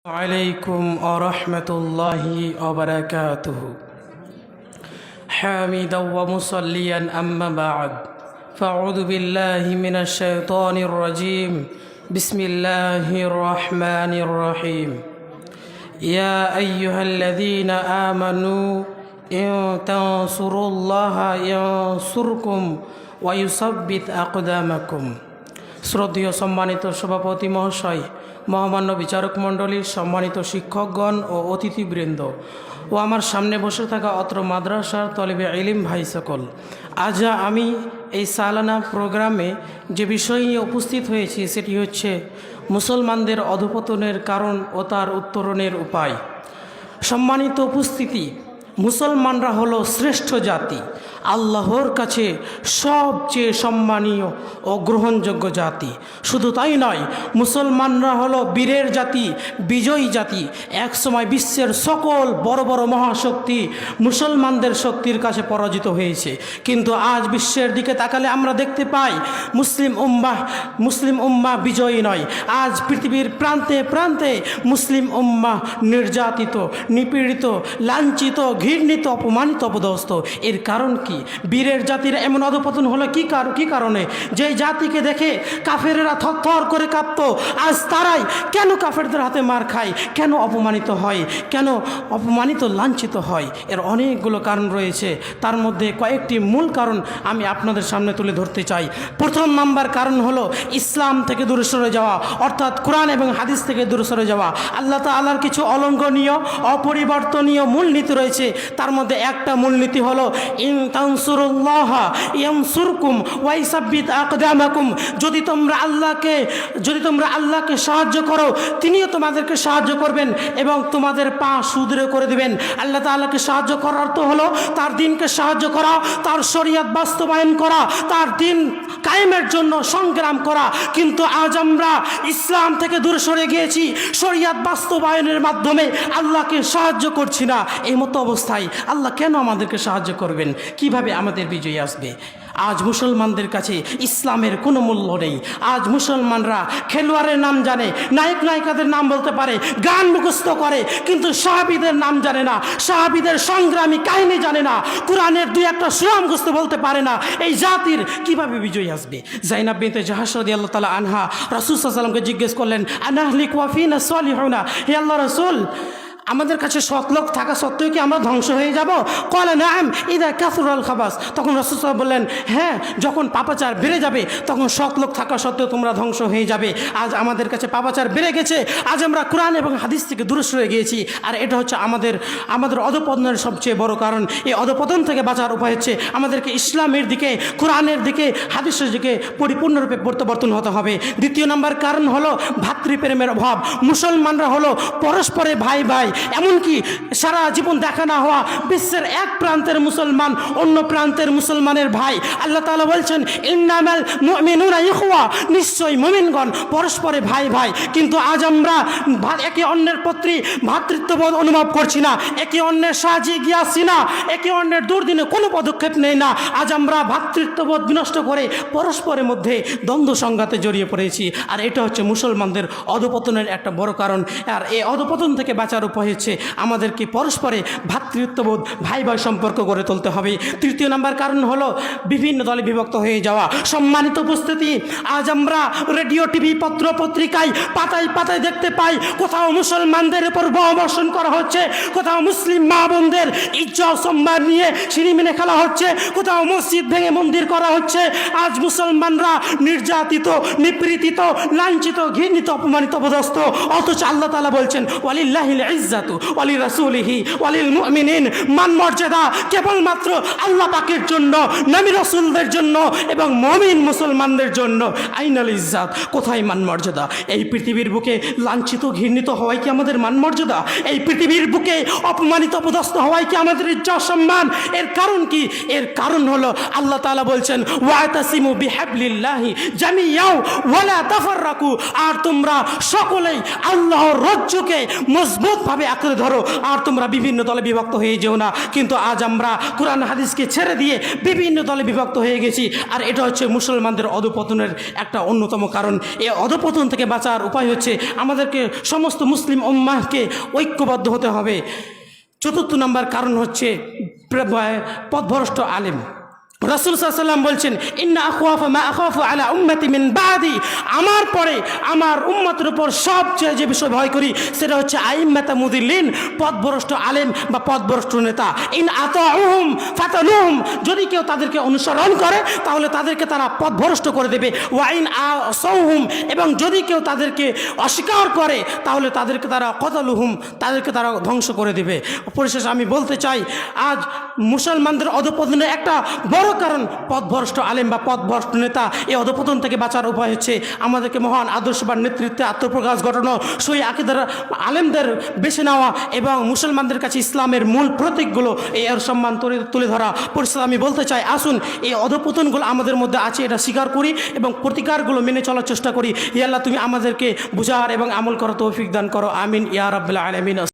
عليكم ورحمة الله وبركاته حامدا ومصليا أما بعد فأعوذ بالله من الشيطان الرجيم بسم الله الرحمن الرحيم يا أيها الذين آمنوا إن تنصروا الله ينصركم ويثبت أقدامكم শ্রদ্ধেয় সম্মানিত সভাপতি মহাশয় মহামান্য বিচারক মণ্ডলীর সম্মানিত শিক্ষকগণ ও অতিথিবৃন্দ ও আমার সামনে বসে থাকা অত্র মাদ্রাসার তলেবে এলিম ভাই সকল। আজ আমি এই সালানা প্রোগ্রামে যে বিষয় নিয়ে উপস্থিত হয়েছি সেটি হচ্ছে মুসলমানদের অধপতনের কারণ ও তার উত্তরণের উপায়। সম্মানিত উপস্থিতি মুসলমানরা হলো শ্রেষ্ঠ জাতি। আল্লাহর কাছে সবচেয়ে সম্মানীয় ও গ্রহণযোগ্য জাতি। শুধু তাই নয়, মুসলমানরা হলো বীরের জাতি, বিজয়ী জাতি। একসময় বিশ্বের সকল বড় বড় মহাশক্তি মুসলমানদের শক্তির কাছে পরাজিত হয়েছে। কিন্তু আজ বিশ্বের দিকে তাকালে আমরা দেখতে পাই, মুসলিম উম্মাহ মুসলিম উম্মাহ বিজয়ী নয়। আজ পৃথিবীর প্রান্তে প্রান্তে মুসলিম উম্মাহ নির্যাতিত, নিপীড়িত, লাঞ্ছিত ঘৃণিত, অপমানিত অপদস্থ। এর কারণ কি? বীরের জাতির এমন অধপতন হলো কি কার, কি কারণে? যে জাতিকে দেখে কাফেরেরা থরথর করে কাঁপত, আজ তারাই কেন কাফেরদের হাতে মার খায়? কেন অপমানিত হয়? কেন অপমানিত, লাঞ্ছিত হয়? এর অনেকগুলো কারণ রয়েছে। তার মধ্যে কয়েকটি মূল কারণ আমি আপনাদের সামনে তুলে ধরতে চাই। প্রথম নাম্বার কারণ হলো ইসলাম থেকে দূরে সরে যাওয়া, অর্থাৎ কোরআন এবং হাদিস থেকে দূরে সরে যাওয়া। আল্লাহ তাল্লাহর কিছু অলঙ্ঘনীয় অপরিবর্তনীয় মূলনীতি রয়েছে। তার মধ্যে একটা মূলনীতি হলো, ইন তানসুরুল্লাহ আকদামাকুম। যদি তোমরা আল্লাহকে, যদি তোমরা আল্লাহকে সাহায্য করো, তিনিও তোমাদেরকে সাহায্য করবেন এবং তোমাদের পা সুদৃঢ় করে দেবেন। আল্লাহ তাআলাকে সাহায্য করার তো হলো, তার দিনকে সাহায্য করা, তার শরীয়ত বাস্তবায়ন করা, তার দিন কায়েমের জন্য সংগ্রাম করা। কিন্তু আজ আমরা ইসলাম থেকে দূরে সরে গিয়েছি, শরীয়ত বাস্তবায়নের মাধ্যমে আল্লাহকে সাহায্য করছি না। এই মতো অবস্থায় আল্লাহ কেন আমাদেরকে সাহায্য করবেন? কীভাবে আমাদের বিজয়ী আসবে? আজ মুসলমানদের কাছে ইসলামের কোনো মূল্য নেই। আজ মুসলমানরা খেলোয়াড়ের নাম জানে, নায়ক, নায়িকাদের নাম বলতে পারে, গান মুখস্থ করে, কিন্তু সাহাবিদের নাম জানে না, সাহাবিদের সংগ্রামী কাহিনী জানে না, কোরআনের দুই একটা সুরাম মুখস্থ বলতে পারে না। এই জাতির কীভাবে বিজয়ী আসবে? জাইনাব বিনতে আল্লাহ তালা আনহা রাসুল সাল্লামকে জিজ্ঞেস করলেন, আনাহলিক ওয়াফিনা সলিহনা? হে আল্লাহ রসুল আমাদের কাছে সৎ লোক থাকা সত্ত্বেও কি আমরা ধ্বংস হয়ে যাব? কলে, নাম, ইদা কাসুরাল খাবাস। তখন রসুসাহ বললেন হ্যাঁ যখন পাপাচার বেড়ে যাবে, তখন সৎ লোক থাকা সত্ত্বেও তোমরা ধ্বংস হয়ে যাবে। আজ আমাদের কাছে পাপাচার বেড়ে গেছে, আজ আমরা কোরআন এবং হাদিস থেকে দূরে সরে গিয়েছি। আর এটা হচ্ছে আমাদের আমাদের অধপতনের সবচেয়ে বড় কারণ। এই অধপতন থেকে বাঁচার উপায় হচ্ছে আমাদেরকে ইসলামের দিকে, কোরআনের দিকে, হাদিসের দিকে পরিপূর্ণরূপে প্রত্যাবর্তন হতে হবে। দ্বিতীয় নম্বর কারণ হলো ভাতৃপ্রেমের অভাব। মুসলমানরা হলো পরস্পরে ভাই ভাই এমনকি সারা জীবন দেখা না হওয়া বিশ্বের এক প্রান্তের মুসলমান, অন্য প্রান্তের মুসলমানের ভাই। আল্লাহ তালা বলছেন, ইন্নামাল ইখওয়া। নিশ্চয়ই মুমিনগণ পরস্পরে ভাই ভাই। কিন্তু আজ আমরা একে অন্যের প্রতি ভ্রাতৃত্ববোধ অনুভব করছি না। একে অন্যের সাহায্যে এগিয়ে আসছি না। একে অন্যের দুর্দিনে কোনো পদক্ষেপ নেই না। আজ আমরা ভ্রাতৃত্ববোধ বিনষ্ট করে পরস্পরের মধ্যে দ্বন্দ্ব সংঘাতে জড়িয়ে পড়েছি। আর এটা হচ্ছে মুসলমানদের অধপতনের একটা বড় কারণ। আর এই অধপতন থেকে বাঁচার উপায় হচ্ছে আমাদেরকে পরস্পরে ভ্রাতৃত্ববোধ ভাই ভাই সম্পর্ক গড়ে তুলতে হবে। তৃতীয় নাম্বার কারণ হলো বিভিন্ন দলে বিভক্ত হয়ে যাওয়া। সম্মানিত উপস্থিতি, আজ আমরা রেডিও, টিভি, পত্র পত্রিকায় পাতায় পাতায় দেখতে পাই কোথাও মুসলমানদের উপর বর্ষণ করা হচ্ছে, কোথাও মুসলিম মা বোনদের ইজ্জত সম্মান নিয়ে সিঁড়িমিনে খেলা হচ্ছে, কোথাও মসজিদ ভেঙে মন্দির করা হচ্ছে। আজ মুসলমানরা নির্যাতিত, নিপীড়িত, লাঞ্ছিত, ঘৃণিত, অপমানিত, অপদস্থ। অথচ আল্লাহ তালা বলছেন ওয়ালিল্লাহিল আল্লাহ বুকে লাঞ্ছিত, ঘৃণিত কি আমাদের মান মর্যাদা? এই পৃথিবীর বুকে অপমানিত, অপদস্থ হওয়াই কি আমাদের সম্মান? এর কারণ কি? এর কারণ হলো আল্লাহ তাআলা বলছেন আর তোমরা সকলেই আল্লাহর রজ্জুকে মজবুতভাবে ভালোভাবে আঁকড়ে ধরো, আর তোমরা বিভিন্ন দলে বিভক্ত হয়ে যেও না। কিন্তু আজ আমরা কোরআন হাদিসকে ছেড়ে দিয়ে বিভিন্ন দলে বিভক্ত হয়ে গেছি। আর এটা হচ্ছে মুসলমানদের অধপতনের একটা অন্যতম কারণ। এ অধপতন থেকে বাঁচার উপায় হচ্ছে আমাদেরকে, সমস্ত মুসলিম উম্মাহকে ঐক্যবদ্ধ হতে হবে। চতুর্থ নম্বর কারণ হচ্ছে পথভ্রষ্ট আলেম। রসুল সাল্লাম বলছেন, ইন্না আখওয়াফা মা আখাফু আলা উম্মতি মিন বাদি। আমার পরে আমার উম্মতের উপর সবচেয়ে যে বিষয় ভয় করি, সেটা হচ্ছে আইম্মাতা মুদিল্লিন, পথভ্রষ্ট আলেম বা পথভ্রষ্ট নেতা। ইন আত আতাউহুম ফাতালুহুম। যদি কেউ তাদেরকে অনুসরণ করে, তাহলে তাদেরকে তারা পথভ্রষ্ট করে দেবে। ওয়াইন আসৌহুম এবং যদি কেউ তাদেরকে অস্বীকার করে, তাহলে তাদেরকে তারা কতালুহুম, তাদেরকে তারা ধ্বংস করে দেবে। পরিশেষে আমি বলতে চাই, আজ মুসলমানদের অধপতনের একটা বড় কারণ, পথভ্রষ্ট আলেম বা পথভ্রষ্ট নেতা এই অধপতন থেকে বাঁচার উপায় হচ্ছে আমাদেরকে মহান আদর্শবান নেতৃত্বে আত্মপ্রকাশ ঘটানো, সই আকিদার আলেমদের বেছে নেওয়া এবং মুসলমানদের কাছে ইসলামের মূল প্রতীকগুলো এই এর সম্মান তুলে ধরা। পরিস্থিতি আমি বলতে চাই, আসুন এই অধপতনগুলো আমাদের মধ্যে আছে, এটা স্বীকার করি এবং প্রতিকারগুলো মেনে চলার চেষ্টা করি। ইয়াল্লাহ তুমি আমাদেরকে বুঝার এবং আমল করা তৌফিক দান করো। আমিন, ইয়া রাব্বুল আলামিন।